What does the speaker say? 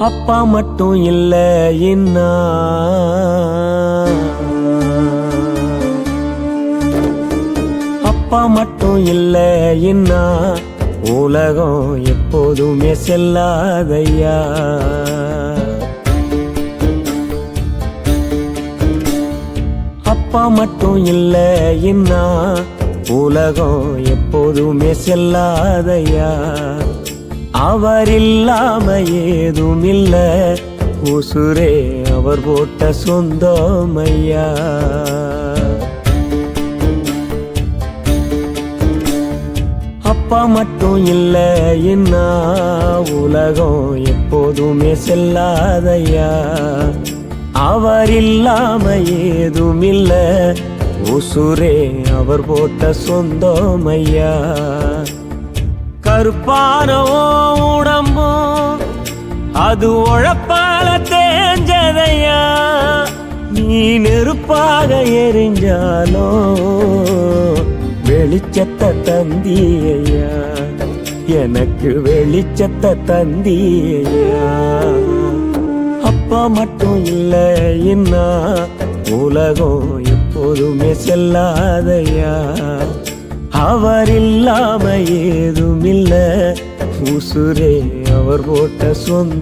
அப்பா மட்டும் இல்ல என்ன அப்பா மட்டும் இல்ல என்ன உலகம் எப்போதுமே செல்லாதையா? அப்பா மட்டும் இல்ல என்ன உலகம் எப்போதுமே செல்லாதையா? அவர் இல்லாம ஏதும் இல்ல உசுரே அவர் போட்ட சொந்தமையா அப்பா மட்டும் இல்ல இன்னா உலகம் எப்போதுமே செல்லாதையா. அவர் இல்லாம ஏதும் இல்ல உசுரே அவர் போட்ட சொந்தமையா கருப்பான உன் உடம்பும் அது உழப்பால தேஞ்சதையா? நீ நெருப்பாக எரிஞ்சாலோ? வெளிச்சத்தை தந்தியா எனக்கு வெளிச்சத்தை தந்தியா அப்பா மட்டும் இல்லை இன்னா? உலகம் எப்போதுமே செல்லாதையா? அவர் இல்லாம ஏதுமில்ல. உசுரே அவர் போட்ட சொந்த